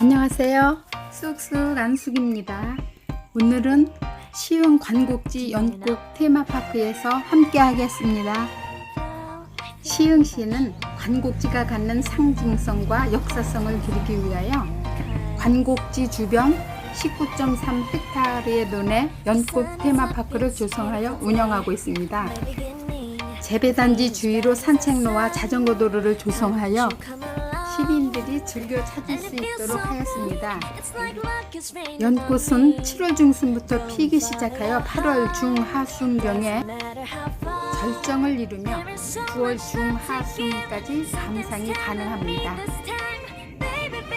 안녕하세요. 쑥쑥 안숙입니다. 오늘은 시흥 관곡지 연꽃 테마파크에서 함께 하겠습니다. 시흥시는 관곡지가 갖는 상징성과 역사성을 기리기 위하여 관곡지 주변 19.3헥타르의 논에 연꽃 테마파크를 조성하여 운영하고 있습니다. 재배단지 주위로 산책로와 자전거 도로를 조성하여 시민들이 즐겨 찾을 수 있도록 하였습니다. 연꽃은 7월 중순부터 피기 시작하여 8월 중하순경에 절정을 이루며 9월 중하순까지 감상이 가능합니다.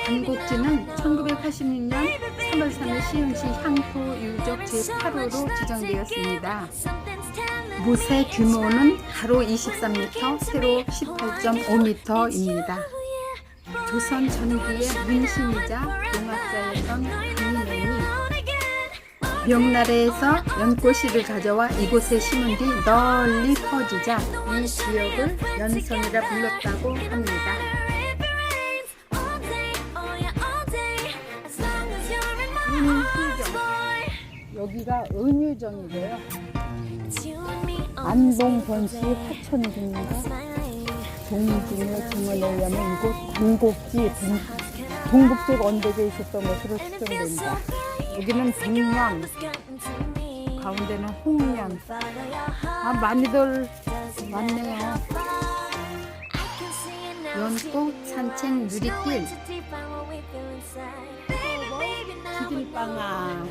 관곡지는 1986년 3월 3일 시흥시 향토 유적 제8호로 지정되었습니다. 못의 규모는 가로 23m, 세로 18.5m입니다. 조선 전기의 문신이자 농학자였던 강인행이 명나라에서 연꽃씨를 가져와 이곳에 심은 뒤 널리 퍼지자 이 지역을 연성이라 불렀다고 합니다. 은휴정 여기가 은유정이래요. 안동 본시 화천군과 동진의 증언에 의하면 이곳 관곡지 동- 동북쪽 언덕에 있었던 것으로 추정됩니다. 여기는 백년, 가운데는 홍년. 아 많이들 많네요. 연꽃 산책 누리길 기들방아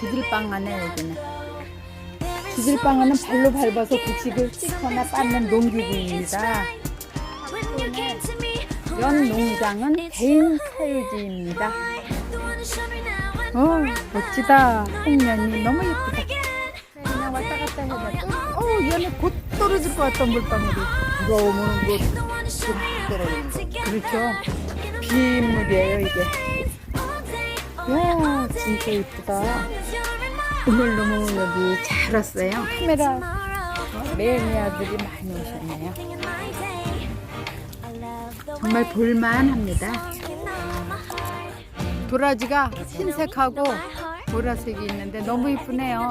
기들방아네 여기는 기들방아는 발로 밟아서 곡식을 찍거나 빻는 농기구입니다. 연 농장은 개인 사유지입니다. 어 멋지다 홍면이 너무 예쁘다. 그냥 왔다 갔다 해봐. 또, 어 얘는 곧 떨어질 것 같다 물방울이. 비가 오면 뭐쭉 떨어지는 거. 그렇죠. 비물이에요 이게. 야 진짜 예쁘다. 오늘 너무 여기 잘 왔어요. 카메라 매니아들이 많이 오셨네요. 정말 볼만합니다. 도라지가 흰색하고 보라색이 있는데 너무 이쁘네요.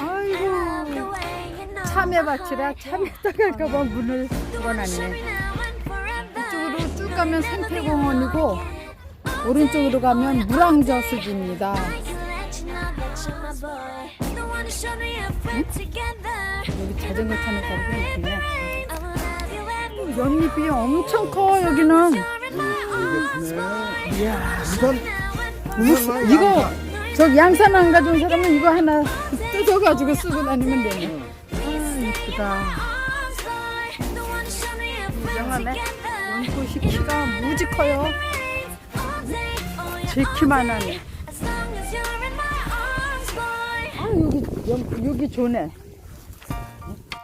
아이고 참외밭이라 참외 따갈까봐 문을 걸어놨네. 이쪽으로 쭉 가면 생태공원이고 오른쪽으로 가면 물왕저수지입니다. 여기 자전거 타는 있네. 연잎이 엄청 커 여기는. 이야 우선 이거 저 양산 안 가져온 사람은 이거 하나 뜯어가지고 쓰고 다니면 되네. 아 이쁘다. 이상하네. 연꽃이 키가 무지 커요. 제 키만 하네. 아 여기 연, 여기 좋네.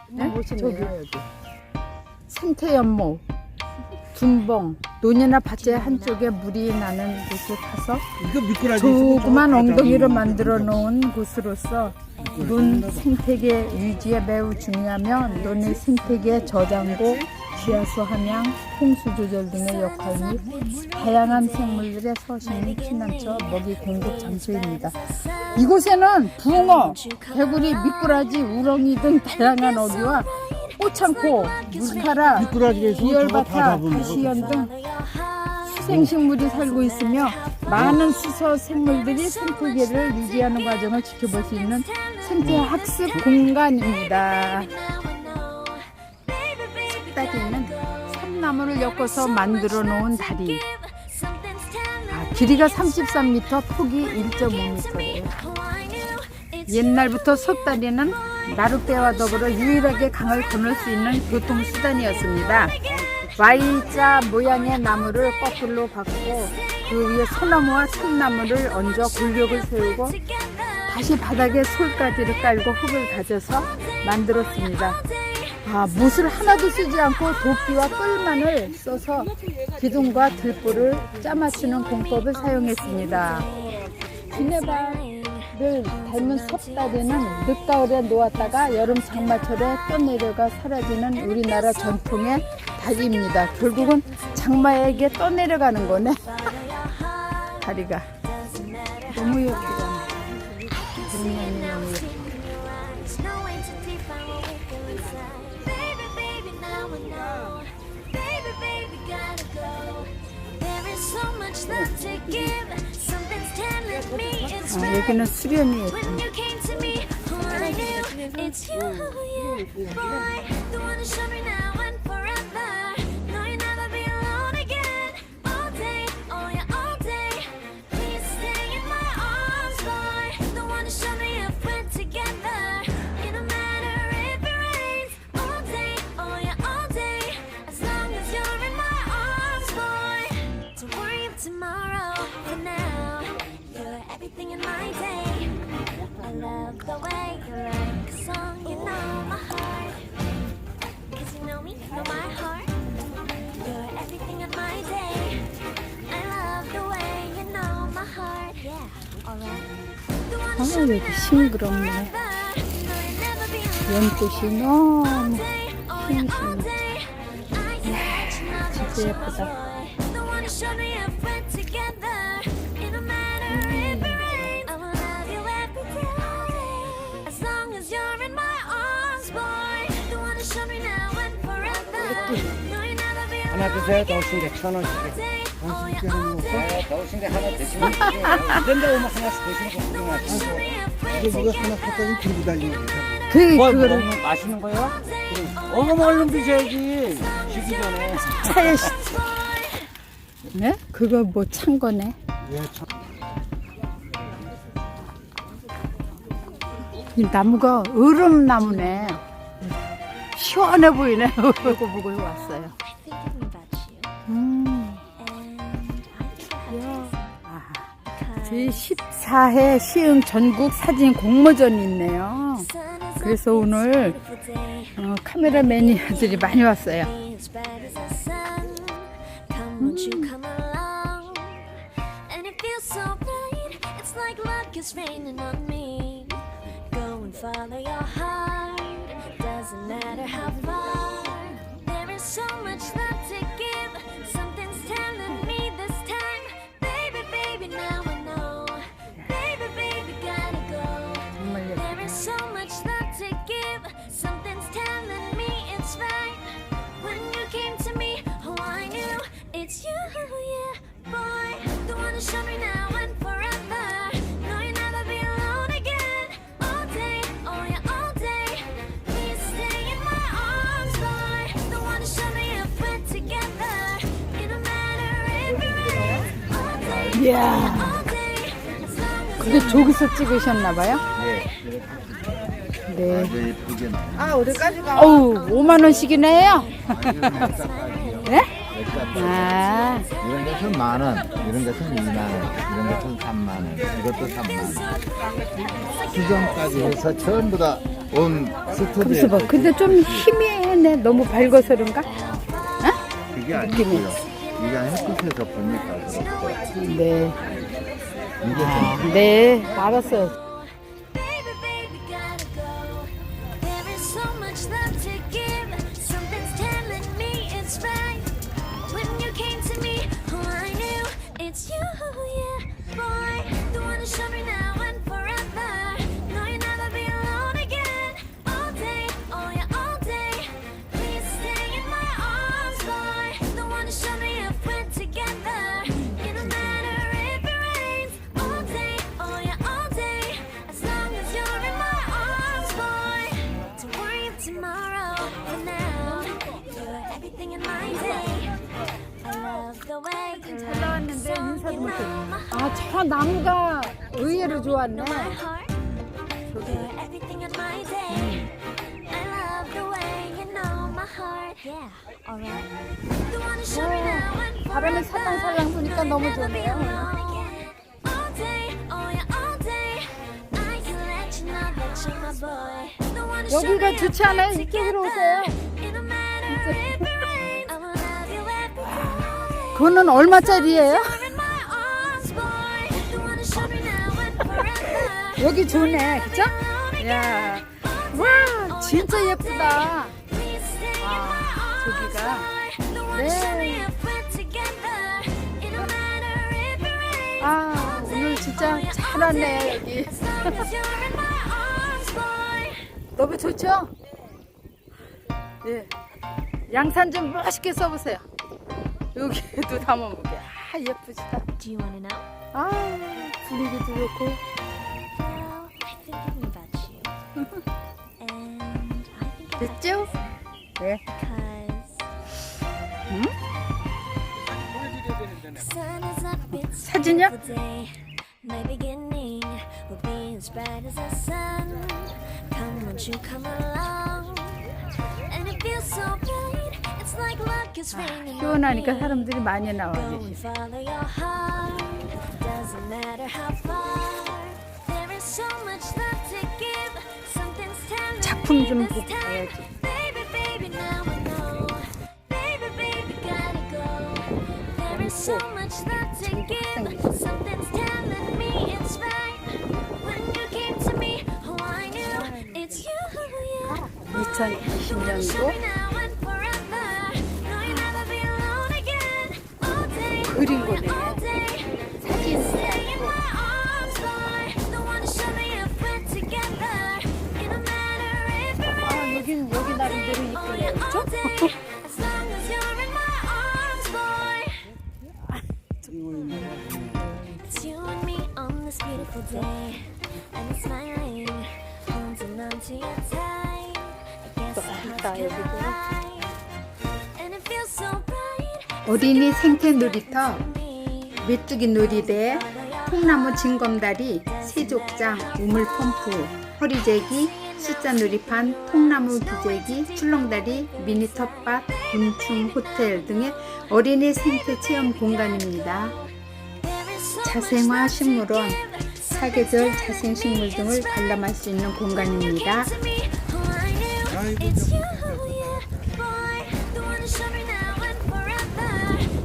네? 저기 생태연목, 둔봉, 논이나 밭의 한쪽에 물이 나는 이거 미꾸라지 조그만 엉덩이로 만들어 놓은 곳으로서 논 생태계 유지에 매우 중요하며 논의 생태계 저장고, 지하수 함양, 홍수 조절 등의 역할 및 다양한 생물들의 서식 및 피난처, 먹이 공급 장소입니다. 이곳에는 붕어, 개구리, 미꾸라지, 우렁이 등 다양한 어귀와 꽃창고, 물파라, 미꾸라지에서 저거 다 비열바타, 다시연 등 수생식물이 살고 있으며 많은 수서 생물들이 생태계를 유지하는 과정을 지켜볼 수 있는 생태 학습 공간입니다. 다리는 삼나무를 엮어서 만들어 놓은 다리. 아, 길이가 33m, 폭이 1.5m예요. 옛날부터 솥다리는 나룻배와 더불어 유일하게 강을 건널 수 있는 교통수단이었습니다. Y자 모양의 나무를 거꾸로 박고 그 위에 소나무와 참나무를 얹어 골격을 세우고 다시 바닥에 솔가지를 깔고 흙을 가져서 만들었습니다. 아, 못을 하나도 쓰지 않고 도끼와 끌만을 써서 기둥과 들보를 짜맞추는 공법을 사용했습니다. 기내발 을 닮은 섭다리는 늦가을에 놓았다가 여름 장마철에 떠내려가 사라지는 우리나라 전통의 다리입니다. 결국은 장마에게 떠내려가는 거네. 다리가 너무 너무 예뻐. 아, 여기는 수련이 예뻐. When you came to me, oh, I knew it's you, yeah, boy. The one who showed me now and 아, who showed me 여기 now 싱그럽네. and forever. No, you'll never be alone. 연꽃이 너무 All day, oh yeah, all day. I can let you know that 진짜 you're my 예쁘다. boy. The one who showed me if we're together. It don't matter if it rains. I will love you every day. As long as you're in my arms, boy. The one who showed me now and forever. No, you'll never be 하나 alone 드세요. again. 더우신데 천 All 원씩. 네, 더우신데 하나 드시면 돼요. 이런데 오면 하나씩 드시는 거 구경하시고. 이거 이거 하나 갖다니 들고 다니는 거그뭐 그거를 먹는 거요? all day, oh 얼른 드셔야지. 쉬기 전에. 차에 시- 네? 그거 뭐 찬 거네. 예, 참. 이 나무가 얼음 나무네. 시원해 보이네. 이거 보고 왔어요. 제14회 시흥 전국 사진 공모전이 있네요. 그래서 오늘. 어, 카메라 매니아들이 많이 왔어요. Doesn't matter how far. There is so much love to give, 이야, 근데 저기서 찍으셨나봐요? 네. 네. 아주 예쁘게 나와. 아, 어디까지 가? 어우, 5만 원씩이나 해요? 네? 아, 이런 것은 만 원, 이런 것은 2만 원, 이런 것은 3만 원, 이것도 3만 원. 수정까지 해서 전부 다 온 스튜디오. 거기서 봐. 근데 좀 희미하네. 너무 밝아서 그런가? 그게 아니고요. 이게 햇빛에서 보니까 그렇고 네. 이게 좀 네, 알았어요. Baby, baby, gotta go. There is so much love to give. 나무가 의외로 좋았네. 바람이. 살랑살랑 부니까 너무 좋네요. oh 여기가 좋지 않아요? 이쪽으로. 오세요. 그거는 얼마짜리예요? 여기 좋네, 그쵸? 야, 와, 진짜 예쁘다. 아, 저기가. 네. 네. 아, 아 오늘 진짜 잘 왔네 여기. 너무 좋죠? 예. 양산 좀 멋있게 써보세요. 여기도 담아볼게. 아 know? 아 분위기도 좋고. Is raining. on 시원하니까. 사람들이 많이 나와 Go telling 작품 me 좀 this 보고 time. 가야지. Baby, baby, now I know. Baby, baby, gotta go. There 있다, bright. 어린이 생태 놀이터. 메뚜기 놀이대, 통나무 징검다리, 세족장, 우물 펌프, 허리제기, 숫자 놀이판, 통나무 기재기, 출렁다리, 미니 텃밭, 곤충 호텔 등의 어린이 생태 체험 공간입니다. 자생화 식물원, 사계절 자생식물 등을 관람할 수 있는 공간입니다. It's you, yeah, boy. The one to show me now and forever.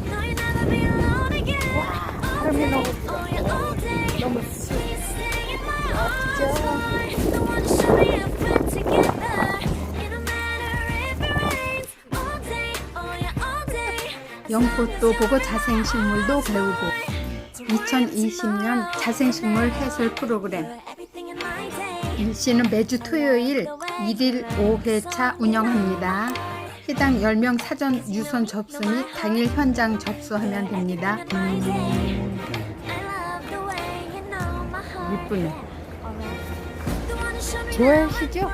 No, you'll never be alone again. All day, oh yeah, all day. 너무 Please stay in my arms, boy. The one to show me if we're together. It don't matter if it rains. All day, oh yeah, all day. 연꽃도 보고 자생식물도 배우고 2020년 자생식물 해설 프로그램. 일시는 매주 토요일 1일 5회차 운영합니다. 해당 10명 사전 유선 접수 및 당일 현장 접수하면 됩니다. 음. 이쁘네. 좋아하시죠?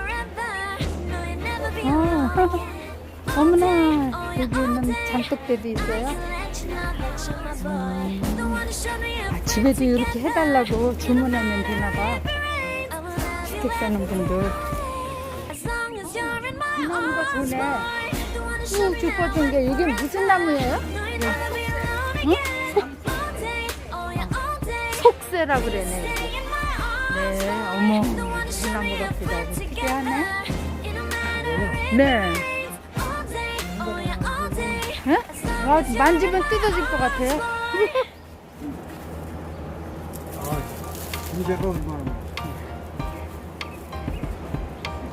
어. 어머나 여기는 장독대도 있어요. 아, 집에도 이렇게 해달라고 주문하면 되나봐. 사는 분들. 나무가 좋네. 쭉 뻗은 게 이게 무슨 나무예요? 응? 속세라 그러네. 네, 어머, 무슨 나무 같기도 하고 특이하네. 네. 예? 아, 만지면 뜯어질 것 같아요. 얼마나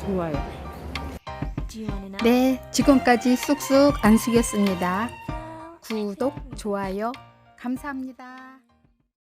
좋아요. 네, 지금까지 쑥쑥 안쓰겠습니다. 구독, 좋아요, 감사합니다.